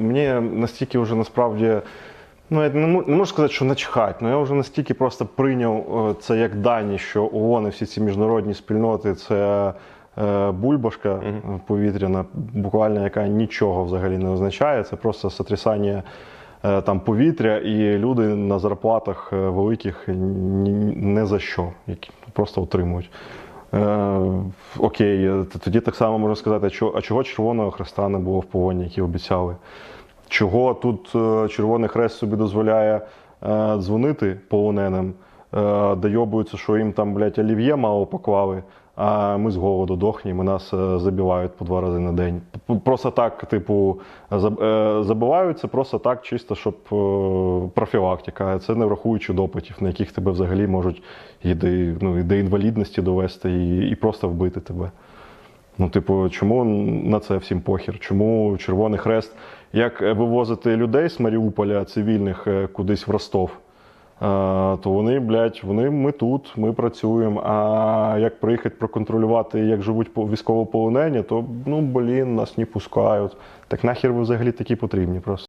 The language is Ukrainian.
мені настільки вже насправді. Ну, я не можу сказати, що начхать, але я вже настільки просто прийняв е, це як дані, що ООН і всі ці міжнародні спільноти це е, бульбашка повітряна, буквально яка нічого взагалі не означає. Це просто сотрясання е, там повітря, і люди на зарплатах великих не за що, які просто отримують. Е, окей, е, тоді так само можна сказати, а чого, Червоного Хреста не було в повоні, які обіцяли? Чого тут е, Червоний Хрест собі дозволяє е, дзвонити полоненим, е, дойобуються, що їм там, блядь, олів'є мало поклали, а ми з голоду дохнемо, нас е, забивають по два рази на день. Просто так, типу, е, забиваються просто так, чисто, щоб е, профілактика. Це не врахуючи допитів, на яких тебе взагалі можуть і до, ну, і до інвалідності довести, і, і просто вбити тебе. Ну, типу, чому на це всім похір? Чому Червоний Хрест? Як е, вивозити людей з Маріуполя цивільних кудись в Ростов? То вони, блядь, вони ми тут, ми працюємо. А як приїхати проконтролювати, як живуть по- військовополонені, то ну блін, нас не пускають. Так нахер ви взагалі такі потрібні просто.